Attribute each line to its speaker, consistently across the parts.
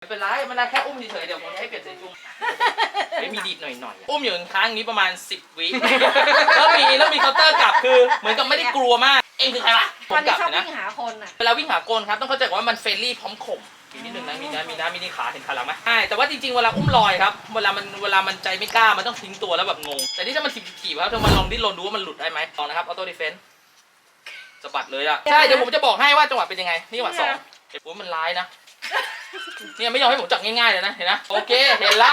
Speaker 1: ไม่เป็นไรมันแค่อุ้มเฉยๆเดี๋ยวผมจะให้เปลี่ยนเซรุ่มไม่มีดีดหน่อยๆอุ้มอยู่ค้างอย่างนี้ประมาณ 10 วิแล้วมีแล้วมีเคาน์เตอร์กลับคือ เหมือนกับไม่ได้กลัวมาก เองคือใครวะผ
Speaker 2: ตอ
Speaker 1: ม
Speaker 2: น
Speaker 1: ก
Speaker 2: นี้
Speaker 1: ลับ
Speaker 2: ชอบ
Speaker 1: เลยนะ
Speaker 2: วิ่งหาคนอะ
Speaker 1: เวลาวิ่งหาโกนครับต้องเข้าใจก่อนว่ามันเฟรนลี่พร้อมข่มมีนิดนึงนะมีนะมีนะมีนี่ขาเห็นขาหลังไหมใช่แต่ว่าจริงๆเวลาอุ้มลอยครับเวลามันเวลามันใจไม่กล้ามันต้องทิ้งตัวแล้วแบบงง แต่นี่ถ้ามันถีบๆครับเธอมาลองดิ้นรนดูว่ามันหลุดได้ไหมลองนะครับออโต้ดิเฟนส์สะบัดเลยอะใช่เดี๋ยวผมจะบอกให้ว่าจังหวะเป็นยังไงนี่จังหวะสองเห็นปุ๊บมันร้ายนะ เนี่ยไม่ยอมให้ผมจับง่ายๆเลยนะ เห็นนะ โอเค เห็นละ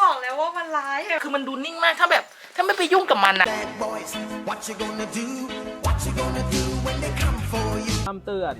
Speaker 2: บอกแล้วว่ามันร้ายอะ
Speaker 1: คือมันดูนิ่งมาก ถ้าแบบ ถ้าไม่ไปยุ่งกับมันนะ
Speaker 3: bad boys. What you gonna do? What you gonna do when they come for you?
Speaker 4: คำเตือน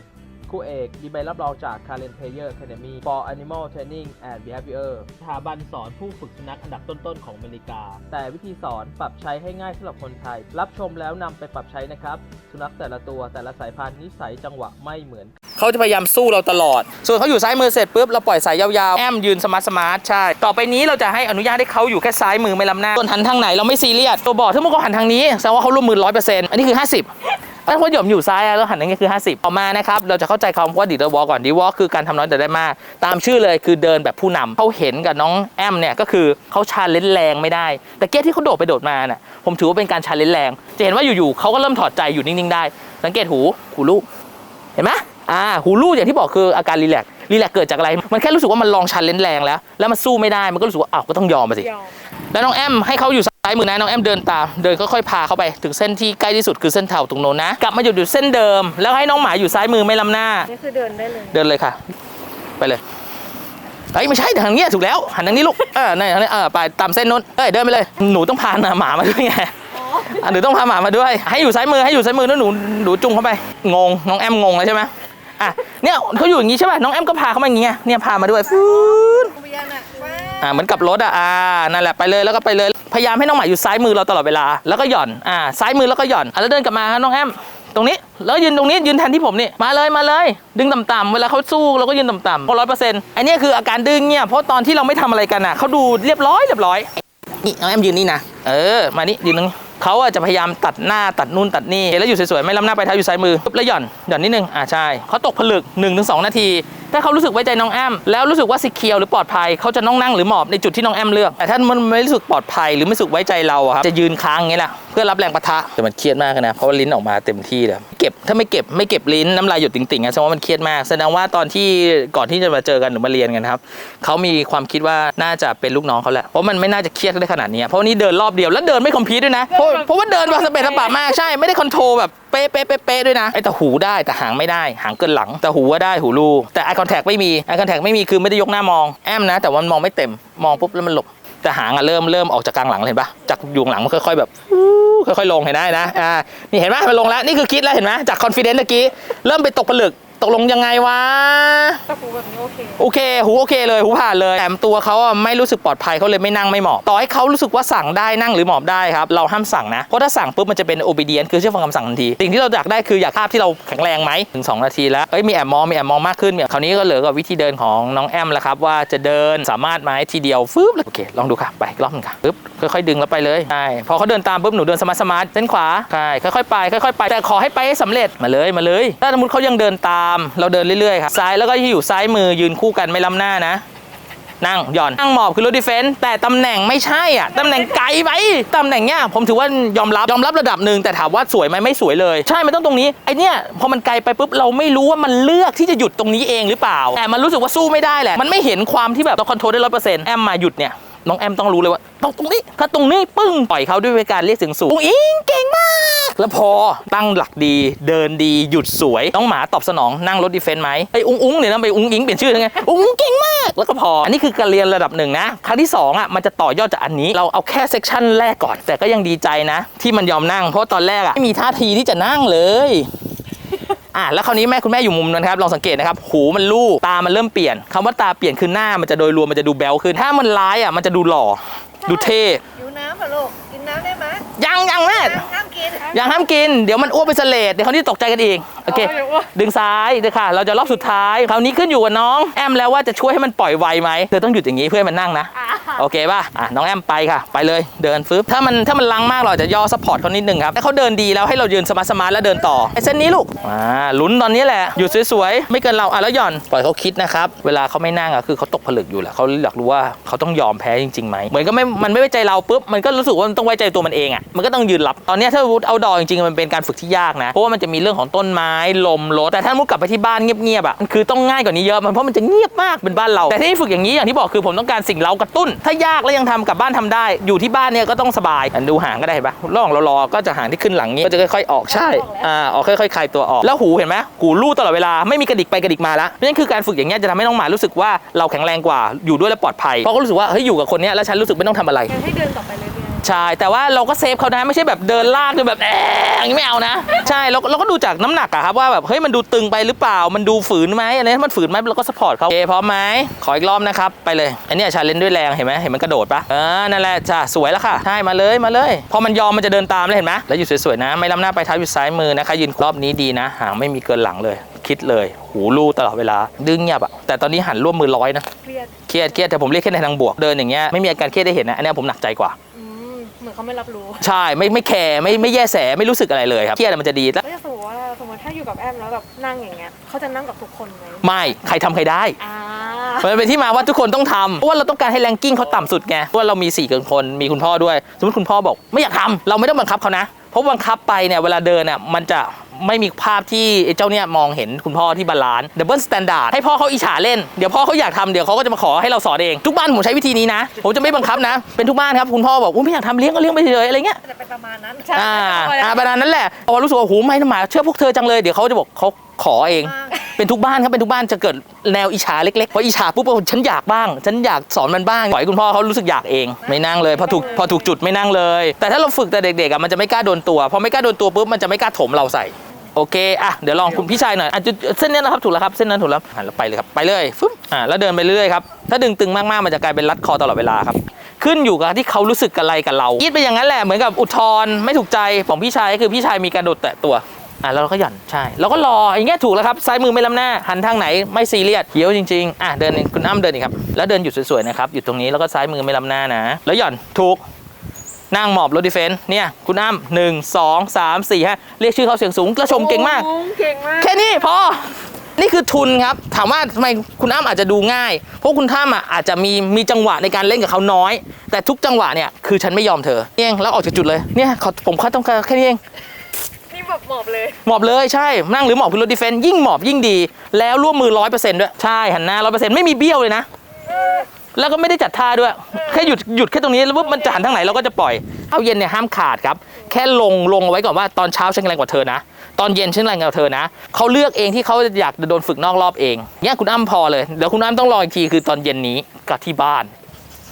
Speaker 4: ครูเอกมีใบรับรองจาก Karen Player Academy for Animal Training and Behavior สถาบันสอนผู้ฝึกสุนัขอันดับต้นๆของอเมริกา แต่วิธีสอนปรับใช้ให้ง่ายสำหรับคนไทย รับชมแล้วนำไปปรับใช้นะครับ สุนัขแต่ละตัวแต่ละสายพันธุ์นิสัยจังหวะไม่เหมือน
Speaker 1: เขาจะพยายามสู้เราตลอด ส่วนเขาอยู่ซ้ายมือเสร็จปุ๊บเราปล่อยสายยาวๆแอมยืนสมาร์ทสมาร์ทใช่ ต่อไปนี้เราจะให้อนุญาตให้เขาอยู่แค่ซ้ายมือไม่ล้ำหน้าส่วนหันทางไหนเราไม่ซีเรียสตัวบอร์ดถ้ามันก็หันทางนี้แสดงว่าเขาร่วมมือร้อยเปอร์เซ็นต์อันนี้คือ50ถ้าคนหย่อมอยู่ซ้ายอะแล้วหันทางนี้คือ 50 ต่อมานะครับ เราจะเข้าใจคำว่าดีดวอลก่อนดีวอลคือการทำน้อยแต่ได้มาก ตามชื่อเลยคือเดินแบบผู้นำเขาเห็นกับน้องแอมเนี่ยก็คือเขาชาเลนจ์แรงไม่ได้ แต่เกี้ที่เขาโดดไปโดดมาน่ะผมถือว่าเป็นการชาเลนจ์แรง จะเห็นว่าอยู่ๆเขาก็เริ่มถอดใจอยู่นิ่งๆได้ สังเกตหูหูลูกเห็นไหม อ่าหูรูดอย่างที่บอกคืออาการรีแลกซ์รีแลกซ์เกิดจากอะไร มันแค่รู้สึกว่ามันลองชันเลนแรงแล้ว แล้วมันสู้ไม่ได้ มันก็รู้สึกว่าอ้าวก็ต้องยอมมาสิ
Speaker 2: ยอม
Speaker 1: แล้วน้องแอมให้เขาอยู่ซ้ายมือนะ น้องแอมเดินตาม เดินค่อยๆพาเขาไปถึงเส้นที่ใกล้ที่สุดคือเส้นเท้าตรงโน้นนะ กลับมาหยุดอยู่เส้นเดิม แล้วให้น้องหมาอยู่ซ้ายมือไม่ล้ำหน้า
Speaker 2: นี่คือเดินได้เลย
Speaker 1: เดินเลยค่ะ ไปเลย เฮ้ยไม่ใช่ทางเนี้ยถูกแล้ว หันทางนี้ลูก เออนี่ทางนี้เออไปตามเส้นนู้นเอ้ยเดินไปเลย หนูต้องพาหมามาด้วยไง
Speaker 2: อ๋อ
Speaker 1: อะหนูต้องพาหมามาด้วย ให้อยู่ซ้ายมือให้อยู่ซ้ายมือแล้วหนูหนูจุงเข้าไป งง น้องแอมงงเลยใช่ไหม อะเนี่ยเขาอยู่อย่างงี้ใช่ป่ะน้องแอมก็พาเขามาอย่างเงี้ยเนี่ยพามาด้วยฟูด
Speaker 2: เวียนอะว้า
Speaker 1: อะเหมือนกับรถอะอ่านั่นแหละไปเลยแล้วก็ไปเลยพยายามให้น้องหมาอยู่ซ้ายมือเราตลอดเวลาแล้วก็หย่อนอ่าซ้ายมือแล้วก็หย่อนอะแล้วเดินกลับมาครับน้องแอมตรงนี้แล้วยืนตรงนี้ยืนแทนที่ผมนี่มาเลยมาเลย ดึงต่ำๆเวลาเขาสู้เราก็ยืนต่ำๆร้อยเปอร์เซ็นต์อันนี้คืออาการดึงเนี่ยเพราะตอนที่เราไม่ทำอะไรกันอะเขาดูเรียบร้อยเรียบร้อยนี่น้องแอมยืนนี่นะเออมานี่ยืนตรงนี้ เขาอาจะพยายามตัดหน้าตัดนู่นตัดนี่แล้วอยู่สวยๆไม่ล้ำหน้าไปเท้าอยู่ซ้ายมือปุ๊บแล้วหย่อนหย่อนนิดนึงอ่าใช่เขาตกผลึก1นถึงสนาทีถ้าเขารู้สึกไว้ใจน้องแอมแล้วรู้สึกว่าสิเคียวหรือปลอดภัยเขาจะน้องนั่งหรือหมอบในจุดที่น้องแอมเลือกแต่ถ้ามันไม่รู้สึกปลอดภัยหรือไม่รู้สึกไว้ใจเราอะครับจะยืนค้างอย่างนี้แหละเพื่อรับแรงปะทะแต่มันเครียดมากนะเพราะว่าลิ้นออกมาเต็มที่เลยเก็บถ้าไม่เก็บไม่เก็บลิ้นน้ำลายหยดติ่งๆอะแสดงว่ามันเครียดมากแสดงว่าตอนที่ก่อนที่จะมาเจอกันหรือมาเรียนกันครับเขามีความคิดว่าน่าจะเป็นลูกน้องเขาแหละเพราะมันไม่น่าจะเครียดได้ขนาดนี้เพราะว่านี่เดินรอบเดียวแล้วเดินไม่คอมพิวด้วยนะเพราะเพราะว่าเดินแบบสเปซสปะมากใช่ไม่ได้คอนโทรลแบบ เป๊ะเป๊ะเป๊ะด้วยนะไอ้แต่หูได้แต่หางไม่ได้ หางเกินหลังแต่หูว่าได้หูรูแต่ไอคอนแทคไม่มีไอคอนแทคไม่มีคือไม่ได้ยกหน้ามองแอมนะ แต่มันมองไม่เต็มมองปุ๊บแล้วมันหลบแต่หางอะเริ่มเริ่มออกจากกลางหลังเห็นปะจากยุงหลังมันค่อยๆแบบค่อยๆลงเห็นได้นะอ่านี่เห็นปะมันลงแล้วนี่คือคิดแล้วเห็นไหมจากคอนฟิเดนซ์เมื่อกี้เริ่มไปตกผลึก ตกลงยังไงวะ
Speaker 2: ตะปูแบบนี้โอเค
Speaker 1: โอเค หูโอเคเลยหูผ่านเลย แต่ตัวเขาอะไม่รู้สึกปลอดภัยเขาเลยไม่นั่งไม่หมอบต่อให้เขารู้สึกว่าสั่งได้นั่งหรือหมอบได้ครับ เราห้ามสั่งนะ เพราะถ้าสั่งปุ๊บมันจะเป็น obedient คือเชื่อฟังคำสั่งทันที สิ่งที่เราอยากได้คืออยากภาพที่เราแข็งแรงไหมถึง 2 นาทีแล้วเอ้ยมีแอบมองมีแอบมองมากขึ้นเนี่ยคราวนี้ก็เหลือกับวิธีเดินของน้องแอมแล้วครับว่าจะเดินสามารถไหมทีเดียวฟึบโอเคลองดูค่ะไปอีกรอบหนึงค่ะปึ๊บค่อยๆดึงแล้วไปเลยใช่พอเขาเดินตามปุ๊บหนูเดินสมาร์ทสมาร์ทเส้นขวาใช่ค่อยๆไปค่อยๆไป แต่ขอให้ไปให้สำเร็จมาเลยมาเลยถ้าสมมติเขายังเดินตามเราเดินเรื่อยๆครับซ้ายแล้วก็ที่อยู่ซ้ายมือยืนคู่กันไม่ล้ำหน้านะ นั่งหย่อนนั่งหมอบคือรถดิเฟนต์แต่ตำแหน่งไม่ใช่อะตำแหน่งไกลไปตำแหน่งเนี้ยผมถือว่ายอมรับยอมรับระดับหนึ่งแต่ถามว่าสวยไหมไม่สวยเลย ใช่มันต้องตรงนี้ไอเนี้ยพอมันไกลไปปุ๊บเราไม่รู้ว่ามันเลือกที่จะหยุดตรงนี้เองหรือเปล่าแต่มันรู้สึกว่าสู้ไม่ได้แหละมันไม่เห็นความที่แบบเราคอนโทรลได้ร้อยเปอร์เซ็นต์แอมมาหยุดเนี่ยน้องแอมต้องรู้เลยว่าต้องตรงนี้ถ้าตรงนี้ปึ้งปล่อยเขาด้วยการเรียกเสียงสูงอุ้งอิงเก่งมาก แล้วพอตั้งหลักดีเดินดีหยุดสวยน้องหมาตอบสนองนั่งรถดีเฟนต์ไหมไอ้อุ้งอุ้งเนี่ยนะไปอุ้งอิงเปลี่ยนชื่อยังไงอุ้งอิงเก่งมากแล้วก็พออันนี้คือการเรียนระดับหนึ่งนะครั้งที่2อะมันจะต่อยอดจากอันนี้เราเอาแค่เซกชันแรกก่อน แต่ก็ยังดีใจนะ ที่มันยอมนั่งเพราะตอนแรกอะไม่มีท่าทีที่จะนั่งเลยอะแล้วคราวนี้แม่คุณแม่อยู่มุมนั้นครับลองสังเกตนะครับหูมันลูกตามันเริ่มเปลี่ยนคำว่าตาเปลี่ยนคือหน้ามันจะโดยรวมมันจะดูแบลขึ้นถ้ามันร้ายอะมันจะดูหล่อ ดูเท่
Speaker 2: หิวน้ำเหรอลูกกินน้ำได้ไหม
Speaker 1: ยังยังแม่
Speaker 2: ห้ามห้าม กิน
Speaker 1: ยังห้ามกิน เดี๋ยวมันอ้วกไปเสลดเดี๋ยวเขาที่ตกใจกันอีก โอเค
Speaker 2: อ๋อเดี๋ยวอ้วก
Speaker 1: ดึงซ้ายเดี๋ยวค่ะ เราจะรอบสุดท้าย คราวนี้ขึ้นอยู่กับน้องแอมแล้วว่าจะช่วยให้มันปล่อยไวไหมเธอต้องหยุดอย่างนี้เพื่อให้มันนั่งนะ
Speaker 2: อะ
Speaker 1: โอเคป่ะ อะน้องแอมไปค่ะ ไปเลย เดินฟึบถ้ามันถ้ามันลังมากเราอาจจะย่อซัพพอร์ตเขานิดนึงครับให้เขาเดินดีแล้วให้เรายืนสมาร์ทสมาร์ทแล้วเดินต่อไอ้เส้นนี้ลูก อ่า ลุ้นตอนนี้แหละอยู่สวยๆ ไม่เกินเรา อะแล้วหย่อน ปล่อยเขาคิดนะครับ เวลาเขาไม่นั่งอะคือเขาตกผลึกอยู่แหละเขาอยากรู้ว่าเขาต้องยอมแพ้จริงๆไหมเหมือนก็ไม่ มันไม่ไว้ใจเราปุ๊บ มันก็รู้สึกว่ามันต้องไว้ใจตัวมันเองอะ มันก็ต้องยืนรับ ตอนเนี้ยถ้าวุฒเอาดอจริงๆมันเป็นการฝึกที่ยากนะ เพราะว่ามันจะมีเรื่องของต้นไม้ลมรถแต่ถ้ามุดกลับไปที่บ้านเงียบๆอะมันคือต้องง่ายกว่านี้เยอะมันเพราะมันจะเงียบมากเป็นบ้านเรา แต่ที่ฝึกอย่างนี้อย่างที่บอกคือผมต้องการสิ่งเร้ากระตุ้น ถ้ายากแล้วยังทำกลับบ้านทำได้ อยู่ที่บ้านเนี่ยก็ต้องสบายอันดูหางก็ได้เห็นปะระหว่างเรารอก็จะหางที่ขึ้นหลังนี้ก็จะค่อยๆออกใช่อ่าออกค่อยๆคลายตัวออกแล้วหูเห็นไหมหูลู่ตลอดเวลาไม่มีกระดิกไปกระดิกมาละนั่นคือการฝึกอย่างเงี้ยจะทำให้น้องหมารู้สึกว่าเราแข็งแรงกว่าอยู่ด้วยและปลอดภัยเพราะเขารู้สึกว่าเฮ้ยอยู่กับคนเนี้ยแล้วฉันรู้สึกไม่ต้องทำอะไร
Speaker 2: งั้นให้เดินต่อไปเรื่อย
Speaker 1: ใช่แต่ว่าเราก็เซฟเขานะไม่ใช่แบบเดินลากจนแบบแอะอย่างนี้ไม่เอานะ ใช่เราเราก็ดูจากน้ำหนักอะครับว่าแบบเฮ้ยมันดูตึงไปหรือเปล่ามันดูฝืนไหมอะไรถ้ามันฝืนไหมเราก็สปอร์ตเขาโอเคพร้อมไหมขออีกรอบนะครับไปเลย อันเนี้ยชาเลนจ์ด้วยแรงเห็นไหมเห็นมันกระโดดปะเออนั่นแหละจ้ะสวยแล้วค่ะใช่มาเลยมาเลย พอมันยอมมันจะเดินตามเลยเห็นไหมแล้วอยู่สวยๆนะ ไม่ล้ำหน้าไปเท้าอยู่ซ้ายมือนะคะยืนรอบนี้ดีนะ หางไม่มีเกินหลังเลย คิดเลยหูลู่ตลอดเวลา ดึงเงียบอะแต่ตอนนี้หันร่วมมือร้อยนะ
Speaker 2: ๆเครียด
Speaker 1: เครียดเครียดแต่ผมเรียกแค่ในทางบวกเดินอย่างเงี้ยไม่มีอาการเครียดได้เห็นนะอันเนี้ยผมหนักใจกว่า
Speaker 2: อืม เหมือนเขาไม่รับรู้
Speaker 1: ใช่ไม่ไม่แคร์ไม่ไม่แย่แสไม่รู้สึกอะไรเลยครับเครียดอะมันจะดีแล้ว
Speaker 2: ก็จะสมมติว่าสมมติถ้าอยู่กับแอมแล้วแบบนั่งอย่างเงี้ยเขาจะนั่งกับทุกคนไหม
Speaker 1: ไม่ใครทำใครได้
Speaker 2: อ่า
Speaker 1: มันเป็นที่มาว่าทุกคนต้องทำเพราะว่าเราต้องการให้แรงกิ้งเขาต่ำสุดไงเพราะว่าเรามี4ี่เกินคนมีคุณพ่อด้วย สมมติคุณพ่อบอก ไม่อยากทำเราไม่ต้องบังคับเขานะ เพราะบังคับไปเนี่ยเวลาเดินน่ะมันจะ ไม่มีภาพที่ไอ้เจ้าเนี่ยมองเห็นคุณพ่อที่บาลานซ์ดับเบิลสแตนดาร์ดให้พ่อเขาอิจฉาเล่นเดี๋ยวพ่อเขาอยากทำเดี๋ยวเขาก็จะมาขอให้เราสอนเอง ทุกบ้านผมใช้วิธีนี้นะ ผมจะไม่บังคับนะ เป็นทุกบ้านครับคุณพ่อบอกอุ้ยไม่อยากทำเลี้ยงก็เลี้ยงไปเฉยๆอะไรเงี้ย
Speaker 2: จะเป็นประมาณนั้น
Speaker 1: อ่าอ่าประมาณนั้นแหละพอรู้สึกว่าโอ้โหไม่นะหมาเชื่อพวกเธอจังเลยเดี๋ยวเขาจะบอกเขาขอเอง เป็นทุกบ้านครับเป็นทุกบ้านจะเกิดแนวอิจฉาเล็กๆพออิจฉาปุ๊บฉันอยากบ้าง ฉันอยากสอนมันบ้างปล่อยให้คุณพ่อเขารู้สึกอยากเอง ไม่นั่งเลยพอถูกพอถูกจุดไม่นั่งเลย แต่ถ้าเราฝึกแต่เด็กๆอะมันจะไม่กล้าโดนตัวพอไม่กล้าโดนตัวปุ๊บมันจะไม่กล้าถมเราใส่ โอเคอะเดี๋ยวลองคุณพี่ชายหน่อยอะจุดเส้นนี้นะครับถูกแล้วครับเส้นนั้นถูกแล้วหันแล้วไปเลยครับไปเลยฟึ๊บอ่าแล้วเดินไปเรื่อยครับถ้าดึงตึงมากๆมันจะกลายเป็นรัดคอตลอดเวลาครับขึ้นอยู่กับที่เขารู้สึกอะไรกับเราคิดไปอย่างนั้นแหละเหมือนกับอุทธร์ไม่ถูกใจของพี่ชายคือพี่ชายมีการโดดแตะตัวอะแล้วเราก็หย่อนใช่แล้วก็รออย่างเงี้ยถูกแล้วครับซ้ายมือไม่ล้ำหน้าหันทางไหนไม่ซีเรียสเขียวจริงๆอะเดินคุณอ้ำเดินอีกครับแล้วเดินหยุดสวยๆนะครับอยู่ตรงนี้แล้วก็ซ้ายมือไม่ล้ำหน้านะ แล้วหย่อนถูก นั่งหมอบรถดิเฟนเนี่ยคุณอ้ำหนึ่งสองสามสี่ห้าเรียกชื่อเขาเสียงสูงกระชมเก่งมาก
Speaker 2: โอ้เก่งมาก
Speaker 1: แค่นี้พอ นี่คือทุนครับ ถามว่าทำไมคุณอ้ำอาจจะดูง่าย เพราะคุณท่ามอะอาจจะมีมีจังหวะในการเล่นกับเขาน้อย แต่ทุกจังหวะเนี่ยคือฉันไม่ยอมเธอเองแล้วออกจากจุดเลยเนี่ยเขาผมแค่ต้องการแค่นี้เอง
Speaker 2: นี่แบบหมอบเลย
Speaker 1: หมอบเลยใช่ นั่งหรือหมอบคือรถดิเฟนยิ่งหมอบยิ่งดี แล้วร่วมมือร้อยเปอร์เซ็นต์ด้วย ใช่ หันหน้าร้อยเปอร์เซ็นต์ไม่มีเบี้ยวเลยนะ แล้วก็ไม่ได้จัดท่าด้วย แค่หยุดหยุดแค่ตรงนี้แล้วปุ๊บมันจะหันทางไหนเราก็จะปล่อยเอาเย็นเนี่ยห้ามขาดครับ แค่ลงลงเอาไว้ก่อนว่าตอนเช้าฉันแรงกว่าเธอนะ ตอนเย็นฉันแรงกว่าเธอนะเขาเลือกเองที่เขาอยากจะโดนฝึกนอกรอบเองเนี่ยคุณอ้ำพอเลยเดี๋ยวคุณอ้ำต้องรออีกทีคือตอนเย็นนี้กับที่บ้าน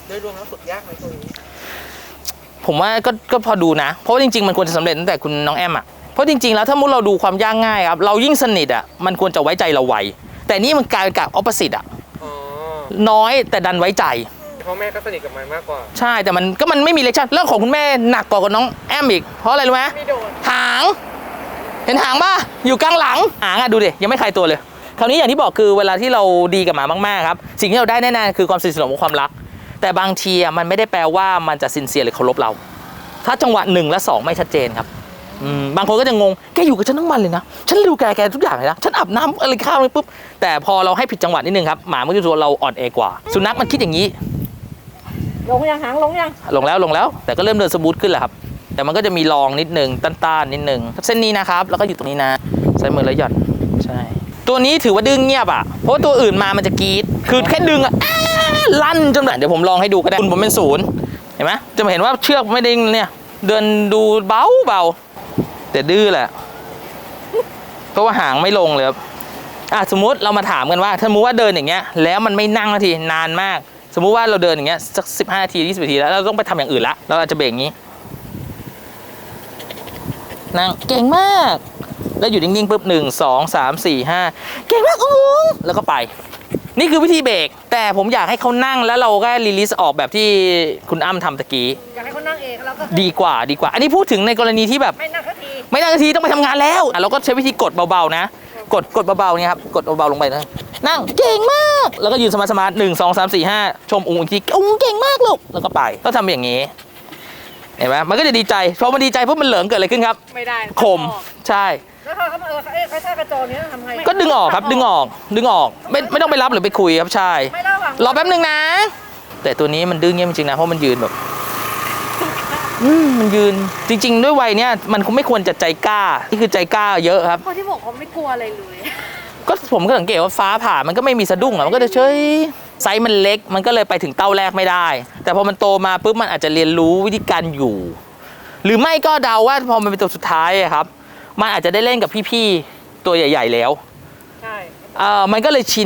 Speaker 5: โดยรวมแล้วฝึกยากไหมตรงนี้
Speaker 1: ผมว่าก็ก็พอดูนะ เพราะว่าจริงๆมันควรจะสำเร็จตั้งแต่คุณน้องแอมอะเพราะจริงๆแล้วถ้ามุดเราดูความยากง่ายครับเรายิ่งสนิทอะมันควรจะไว้ใจเราไวแต่นี่มันกลายเป็นกับออป o s ิ t อะ
Speaker 5: อ๋อ
Speaker 1: น้อยแต่ดันไว้ใจ
Speaker 5: พ่อแม่ก็สนิทกับมันมากกว่า
Speaker 1: ใช่แต่มันก็มันไม่มีเลคชั่นเรื่องของคุณแม่หนักกว่ากับน้องแอมอีก เพราะอะไรรู้ไหม
Speaker 2: มีโดด
Speaker 1: หาง เห็นหางป่ะอยู่กลางหลังหางอะดูดิยังไม่ใครตัวเลย คราวนี้อย่างที่บอกคือเวลาที่เราดีกับหมามากๆครับสิ่งที่เราได้แน่ๆคือความสนิทสนมกับความรัก แต่บางทีอะมันไม่ได้แปลว่ามันจะสินเสียหรือเคารพเรา ถ้าจังหวะหนึ่งและสองไม่ชัดเจนครับ อืมบางคนก็จะงง แกอยู่กับฉันทั้งวันเลยนะ ฉันดูแกแกทุกอย่างเลยนะ ฉันอาบน้ำอะไรข้าวเลยปุ๊บ แต่พอเราให้ผิดจังหวะนิดนึงครับ หมามันก็จะรู้ว่าเราอ่อนแอกว่า สุนัขมันคิดอย่างนี้
Speaker 2: ลงยังหางลงยัง
Speaker 1: ลงแล้วลงแล้ว แต่ก็เริ่มเดินสมูทขึ้นแหละครับ แต่มันก็จะมีรองนิดนึงต้านๆนิดนึงเส้นนี้นะครับ แล้วก็อยู่ตรงนี้นะใช้มือแล้วหย่อนใช่ ตัวนี้ถือว่าดึงเงียบอะเพราะว่าตัวอื่นมามันจะกรีดคือแค่ดึงอะอ้าลั่นจนแบบเดี๋ยวผมลองให้ดูก็ได้คุณผมเป็นศูนย์เห็นไหมจะมาเห็นว่าเชือกไม่ได้เนี่ยเดินดูเบาเบา แต่ดื้อแหละเพราะว่าหางไม่ลงเลยครับอะสมมุติเรามาถามกันว่า ถ้าสมมติว่าเดินอย่างเงี้ย แล้วมันไม่นั่งนาทีนานมาก สมมุติว่าเราเดินอย่างเงี้ยสักสิบห้านาทียี่สิบนาทีแล้วเราต้องไปทำอย่างอื่นละเราอาจจะเบรกอย่างงี้นั่งเก่งมาก แล้วอยู่นิ่งๆปุ๊บหนึ่งสองสามสี่ห้าเก่งมากอุ้งแล้วก็ไป นี่คือวิธีเบรกแต่ผมอยากให้เขานั่งแล้วเราก็รีลิสออกแบบที่คุณอ้ำทำตะกี้
Speaker 2: อยากให้เขานั่งเองแล้วก็
Speaker 1: ดีกว่าดีกว่า อันนี้พูดถึงในกรณีที่แบบ
Speaker 2: ไม่นั่งสักที
Speaker 1: ไม่นั่งนาทีต้องไปทำงานแล้วอะเราก็ใช้วิธีกดเบาๆนะ กดกดเบาๆเนี่ยครับกดเบาๆลงไปนะนั่งเก่งมาก แล้วก็ยืนสมาร์ทสมาร์ทหนึ่งสองสามสี่ห้าชมอุ้งอีกทีอุ้งเก่งมากลูกแล้วก็ไปก็ทำอย่างนี้เห็นไหมมันก็จะดีใจพอมันดีใจปุ๊บมันเหลิงเกิดอะไรขึ้นครับ
Speaker 2: ไม่ได้
Speaker 1: ข่มใช่
Speaker 2: แล้วเขาก็เออเอ๊ะเขาใช้กระโจนนี้ทำไง
Speaker 1: ก็ดึงออกครับ ดึงออก ดึงออกไม่ไม่ต้องไปรับหรือไปคุยครับใช่
Speaker 2: ไม่ระวัง
Speaker 1: รอแป๊บหนึ่งนะ แต่ตัวนี้มันดื้อเงี้ยจริงๆนะเพราะมันยืนแบบอื มมันยืนจริง ๆ ด้วยวัยเนี้ยมันคงไม่ควรจะใจกล้านี่คือใจกล้าเยอะครับ
Speaker 2: คนที่บอกเขาไม่กลัวอะไรเลย
Speaker 1: ก็ผมก็สังเกตว่าฟ้าผ่ามันก็ไม่มีสะดุ้งอะมันก็จะเฉยไซส์มันเล็ก มันก็เลยไปถึงเต้าแรกไม่ได้ แต่พอมันโตมาปุ๊บมันอาจจะเรียนรู้วิธีการอยู่ หรือไม่ก็เดาว่าพอมันเป็นตัวสุดท้ายอะครับ มันอาจจะได้เล่นกับพี่ๆตัวใหญ่ ๆ แล้ว
Speaker 2: ใช่
Speaker 1: เอ่อมันก็เลยชิน